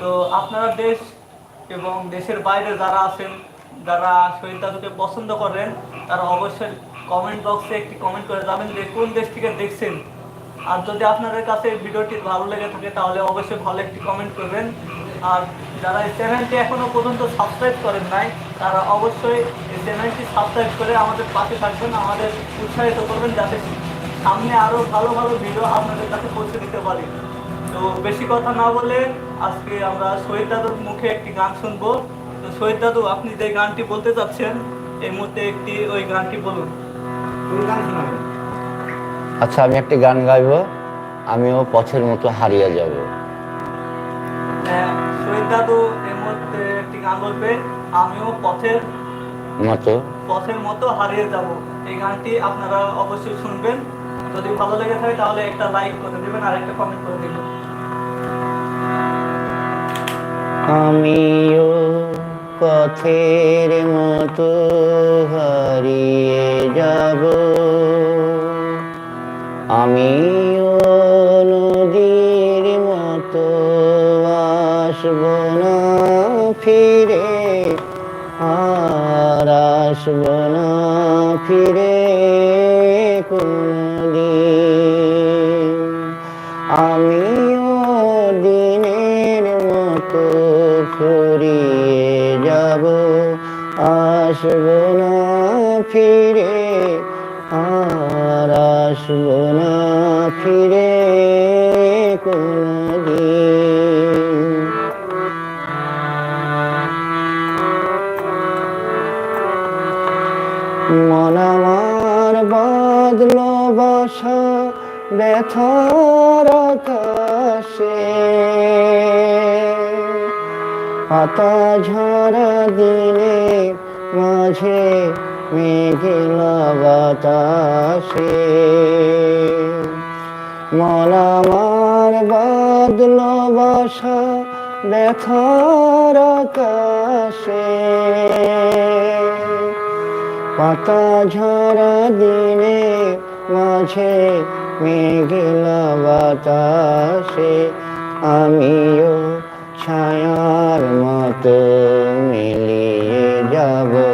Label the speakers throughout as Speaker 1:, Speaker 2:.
Speaker 1: তো আপনারা দেশ এবং দেশের বাইরে যারা আছেন, যারা শহীদ দাদুকে পছন্দ করেন, তারা অবশ্যই কমেন্ট বক্সে একটি কমেন্ট করে যাবেন যে কোন দেশ থেকে দেখছেন। আর যদি আপনাদের কাছে ভিডিওটি ভালো লেগে থাকে, তাহলে অবশ্যই ভালো একটি কমেন্ট করবেন। আর যারা এই চ্যানেলটি এখনও পর্যন্ত সাবস্ক্রাইব করেন নাই, তারা অবশ্যই এই চ্যানেলটি সাবস্ক্রাইব করে আমাদের পাশে থাকবেন, আমাদের উৎসাহিত করবেন, যাতে সামনে আরও ভালো ভালো ভিডিও আপনাদের কাছে পৌঁছে দিতে পারি। তো বেশি কথা না বলে আজকে আমরা শহীদ দাদুর মুখে একটি গান শুনব। তো শহীদ দাদু আপনি যে গানটি বলতে চাচ্ছেন এই মুহূর্তে একটি ওই গানটি বলুন।
Speaker 2: কোন গান শোনাবেন
Speaker 3: আচ্ছা আমি একটি গান গাইবো। আমিও পথের মতো হারিয়ে যাব।
Speaker 1: হ্যাঁ, শহীদ দাদু এই মুহূর্তে একটি গান বলবে আমিও পথের
Speaker 3: মতো
Speaker 1: পথের মতো হারিয়ে যাব। এই গানটি আপনারা অবশ্যই শুনবেন। যদি ভালো লেগে থাকে তাহলে একটা লাইক করে দেবেন আর একটা কমেন্ট করে দেবেন।
Speaker 3: আমিও পথের মতো হারিয়ে যাব। আমিও নদীর মতো আসব না ফিরে আর আসব আসব না ফিরে, আর আসব না ফিরে মন আমার বাদল বাসা ব্যথার আকাশে পাতা ঝরা দিনে মাঝে মেঘলা বাতাসে। আমার বাদল বাসা ব্যথার আকাশে। পাতা ঝরা দিনে মাঝে মেঘলা বাতাসে। আমিও ছায়ার মতো মিলিয়ে যাব।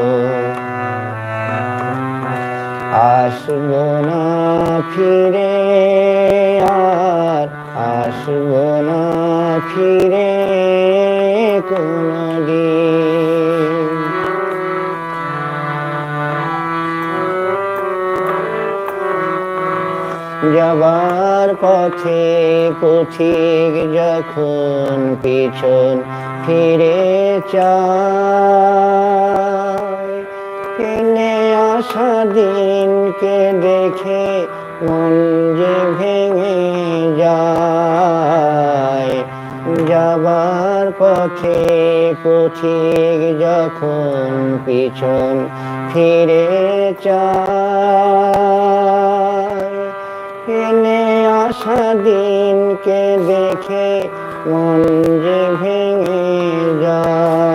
Speaker 3: আসব না ফিরে আর আসব না ফিরে কোনদিন। যাবার পথে পথিক যখন পিছন ফিরে ফেলে দিনকে দেখে মন যে ভেঙে যায়। যাবার পথে পথিক যখন পিছন ফিরে চায় আসা দিনকে দেখে মন যে ভেঙে যায়।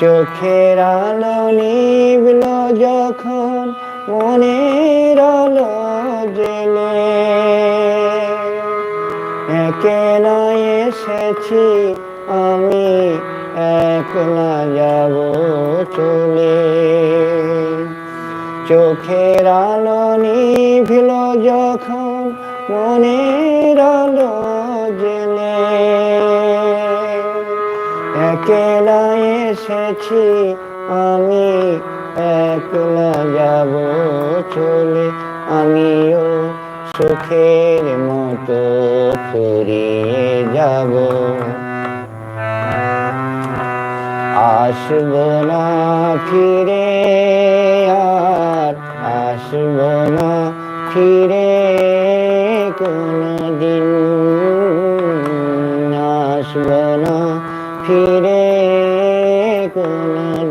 Speaker 3: চোখের আলো নিবল এসেছি আমি একলা যাব চলে। চোখের আলো নিভিল যখন, মনের আলো জেলে। একলা এসেছি আমি একলা যাব চলে। আমিও সুখের মতো ফুরিয়ে যাব। আসব না ফিরে, আর আসব না ফিরে কোনদিন। আসব না ফিরে কোনদিন।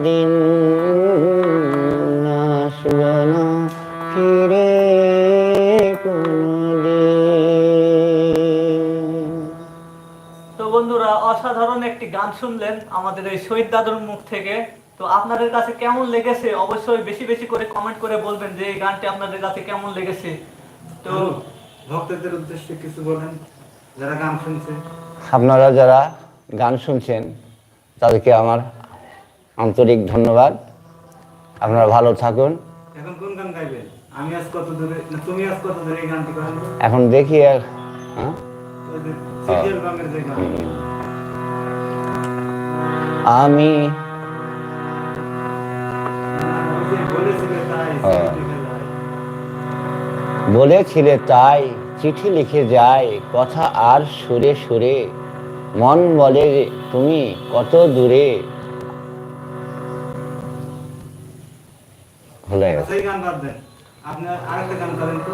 Speaker 1: শুনলেন আমাদের এই শহীদ দাদুর মুখ থেকে তো আপনাদের কাছে কেমন লেগেছে? অবশ্যই বেশি বেশি করে কমেন্ট করে বলবেন যে এই গানটি আপনাদের কাছে কেমন লেগেছে। তো
Speaker 2: ভক্তদের উদ্দেশ্যে কিছু বলেন যারা গান শুনছে।
Speaker 3: আপনারা যারা গান শুনছেন তাদেরকে আমার আন্তরিক ধন্যবাদ। আপনারা ভালো থাকুন।
Speaker 2: এখন কোন গান গাইবেন? আমি আজ কত দূরে না তুমি আজ কত দূরে এই গানটি করেন
Speaker 3: এখন দেখি আর হ্যাঁ?
Speaker 2: সিরিয়াল গানের যে গান।
Speaker 3: আমি
Speaker 2: বলেছিলে তাই
Speaker 3: চিঠি লিখে যায় কথা আর সুরে সুরে মন বলে তুমি কত দূরে। ভুলে গেছে।
Speaker 2: এই গান বাদ দেন। আপনি আরেকটা গান করেন তো।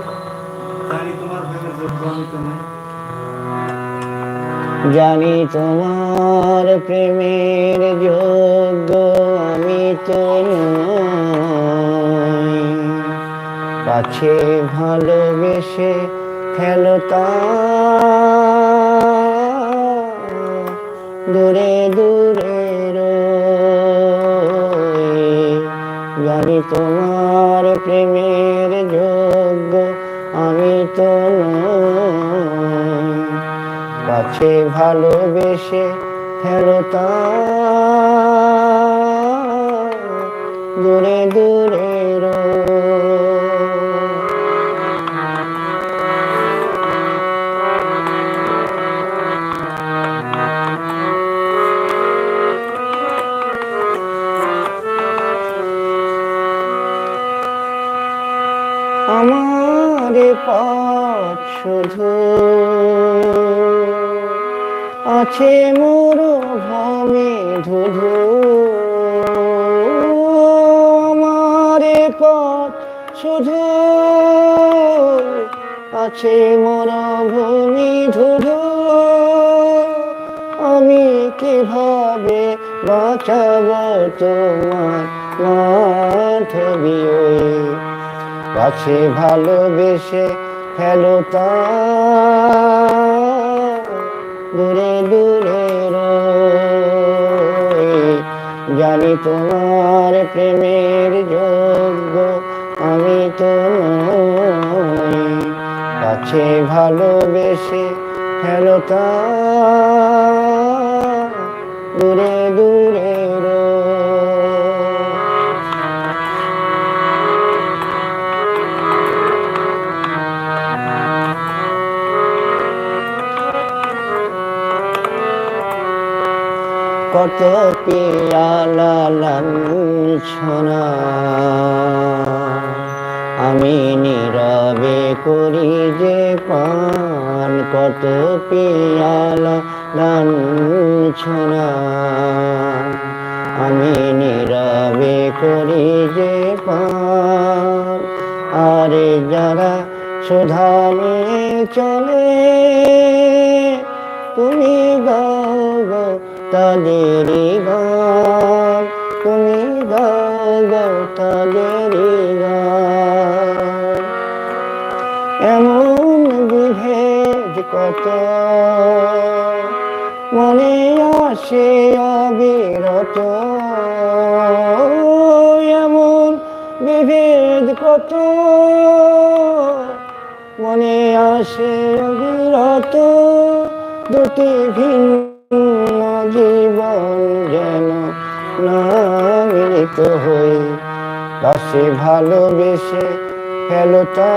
Speaker 2: জানি তোমার
Speaker 3: জানি তোমার প্রেমের যোগ্য আমি তো কাছে ভালোবেসে খেলতা দূরে দূরে। জানি তোমার প্রেমের যোগ্য কাছে ভালোবেসে ফেরত দূরে দূরে আছে মোর ভূমি ধুধু আমার পথ শুধু আছে মোর ভূমি ধুধু আমি কীভাবে বাঁচাব তোমার মাথবি কাছে ভালোবেসে ফেলতা দূরে দূরে জানি তোমার প্রেমের যোগ্য আমি তো কাছে ভালোবেসে দূরে দূরে কত পিয়ালা আমি নীরবে করি যে পান কত পিয়ালা লাঞ্ছনা আমি নীরবে করি যে পান আরে যারা সুধা নিয়ে চলে, তুমি গো তাদেরই গান, তুমি গাও গো তাদেরই গান। এমন বিভেদ কত, মনে আসে অবিরত। এমন বিভেদ কত, মনে আসে অবিরত। দুটি ভিন্ন জীবন যেন না হই। কাছে ভালোবেসে ফেলতা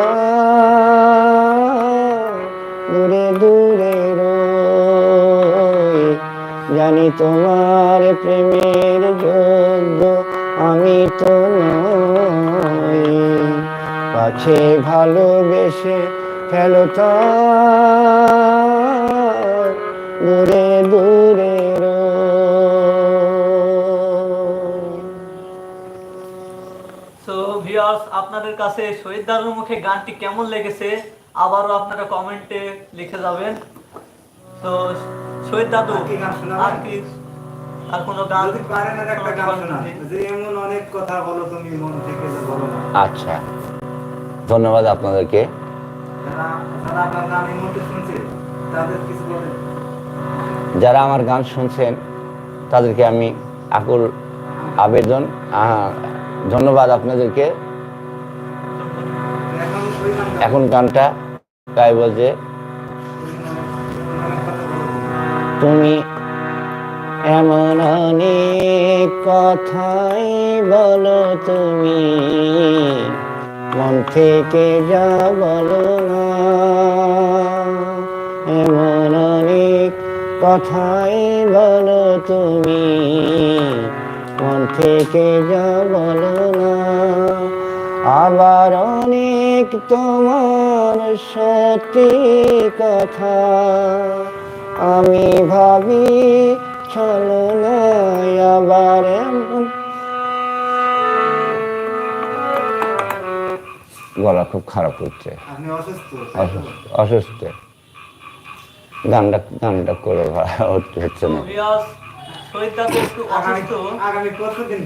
Speaker 3: দূরে দূরে রই। জানি তোমার প্রেমের যোগ্য, আমি তো নই। কাছে ভালোবেসে ফেলতা দূরে দূরে
Speaker 1: আপনাদের কাছে শহীদ দারুর মুখে গানটি কেমন লেগেছে আবারও আপনারা কমেন্টে লিখে যাবেন। তো শহীদ দাদু
Speaker 2: আর কি
Speaker 1: আর কোনো গান?
Speaker 2: যদি পারেন আর একটা গান
Speaker 1: শোনাতে
Speaker 2: শোনা
Speaker 1: পারেন?
Speaker 2: যে এমন অনেক কথা বলো তুমি মন থেকে বলো
Speaker 3: আচ্ছা। ধন্যবাদ আপনাদেরকে।
Speaker 2: যারা যারা গান এই শুনছে তাদের কিছু বলেন।
Speaker 3: যারা আমার গান শুনছেন তাদেরকে আমি আকুল আবেদন। আহ, ধন্যবাদ আপনাদেরকে।
Speaker 2: এখন
Speaker 3: গানটা গাইব যে।
Speaker 2: তুমি
Speaker 3: এমন অনেক কথাই বলো তুমি, মন থেকে যা বলো না এমন অনেক কথাই বলো তুমি, মন থেকে যা বলো না আবার অনেক তোমার সত্যি কথা। আমি ভাবি চলো না আবার গলা খুব খারাপ হচ্ছে।
Speaker 2: অসুস্থ?
Speaker 3: গানটা গানটা করে ভালো হচ্ছে না।
Speaker 2: আগামী আগামী পরশু দিন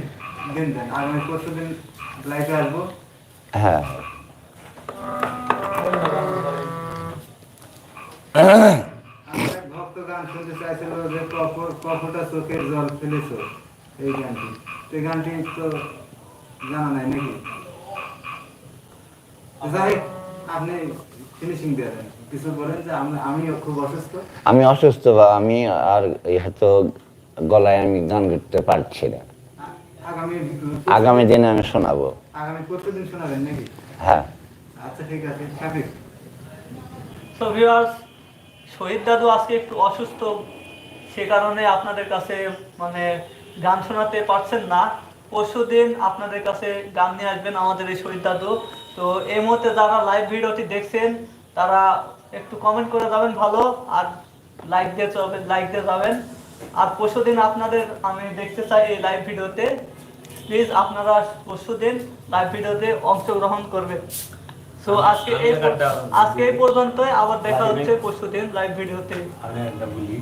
Speaker 2: দিন দেন আগামী পরশু দিন লাইফে আসব।
Speaker 3: হ্যাঁ।
Speaker 2: আমার ভক্ত গান শুনতে চাইছিল যে কপটা চোখের জল ফেলেছ এই গানটি এই গানটি তো জানা নাই নাকি? যাই আপনি ফিনিশিং দেন কিছু বলেন যে আমি খুব অসুস্থ।
Speaker 3: আমি অসুস্থ বা আমি আর হয়তো গলায় আমি গান করতে পারছি না।
Speaker 2: আগামী
Speaker 3: দিনে আমি শোনাবো।
Speaker 2: আগামী প্রতিদিন শোনাবেন নাকি?
Speaker 3: হ্যাঁ।
Speaker 2: আচ্ছা ঠিক আছে সাবিক
Speaker 1: তো ভিউয়ার্স শহীদ দাদু আজকে একটু অসুস্থ। সে কারণে আপনাদের কাছে মানে গান শোনাতে পারছেন না। পরশু দিন আপনাদের কাছে গান নিয়ে আসবেন আমাদের এই শহীদ দাদু। তো এই মুহূর্তে যারা লাইভ ভিডিওটি দেখছেন তারা একটু কমেন্ট করে যাবেন ভালো আর লাইক দিয়ে যাবেন লাইক দিয়ে যাবেন। আর পরশু দিন আপনাদের আমি দেখতে চাই এই লাইভ ভিডিওতে। প্লিজ আপনারা পরশু দিন লাইভ ভিডিওতে অংশগ্রহণ করবেন। সো আজকে এই আজকে এই পর্যন্তই। আবার দেখা হচ্ছে পরশু দিন লাইভ ভিডিওতে।
Speaker 4: আমি একটা বলি।